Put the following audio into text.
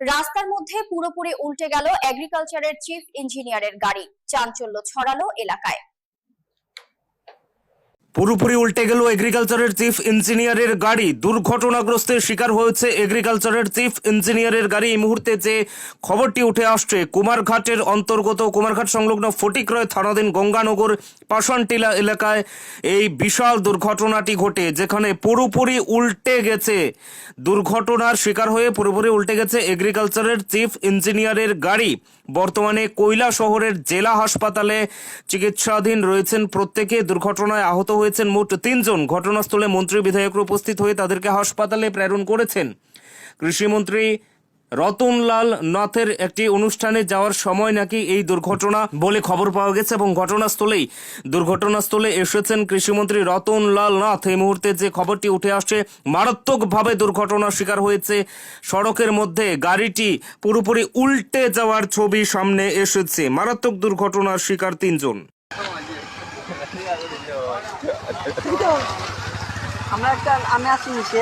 রাস্তার মধ্যে পুরোপুরি উল্টে গেল এগ্রিকালচারের চিফ ইঞ্জিনিয়ারের গাড়ি। চাঞ্চল্য ছড়ালো এলাকায়। পুরোপুরি উল্টে গেল এগ্রিকালচারের চিফ ইঞ্জিনিয়ারের গাড়ি। দুর্ঘটনাগ্রস্তের শিকার হয়েছে এগ্রিকালচারের চিফ ইঞ্জিনিয়ারের গাড়ি। এই মুহূর্তে যে খবরটি উঠে আসছে, কুমারঘাটের অন্তর্গত কুমারঘাট সংলগ্ন ফটিকরয় থানাধীন গঙ্গানগর পাশানটিলা এলাকায় এই বিশাল দুর্ঘটনাটি ঘটে, যেখানে পুরোপুরি উল্টে গেছে। দুর্ঘটনার শিকার হয়ে পুরোপুরি উল্টে গেছে এগ্রিকালচারের চিফ ইঞ্জিনিয়ারের গাড়ি। বর্তমানে কৈলা শহরের জেলা হাসপাতালে চিকিৎসাধীন রয়েছেন প্রত্যেকে। দুর্ঘটনায় আহত হয়েছেন মোট তিনজন। ঘটনাস্থলে মন্ত্রী বিধায়করা উপস্থিত হয়ে তাদেরকে হাসপাতালে প্রেরণ করেছেন। কৃষিমন্ত্রী রতনলাল নাথের একটি অনুষ্ঠানে যাওয়ার সময় নাকি এই দুর্ঘটনা বলে খবর পাওয়া গেছে এবং ঘটনাস্থলেই দুর্ঘটনাস্থলে এসেছেন কৃষিমন্ত্রী রতনলাল নাথ। এই মুহূর্তে যে খবরটি উঠে আসছে, মারাত্মকভাবে দুর্ঘটনার শিকার হয়েছে। সড়কের মধ্যে গাড়িটি পুরোপুরি উল্টে যাওয়ার ছবি সামনে এসেছে। মারাত্মক দুর্ঘটনার শিকার তিনজন। আমরা একটা আমি আসিনি নিচে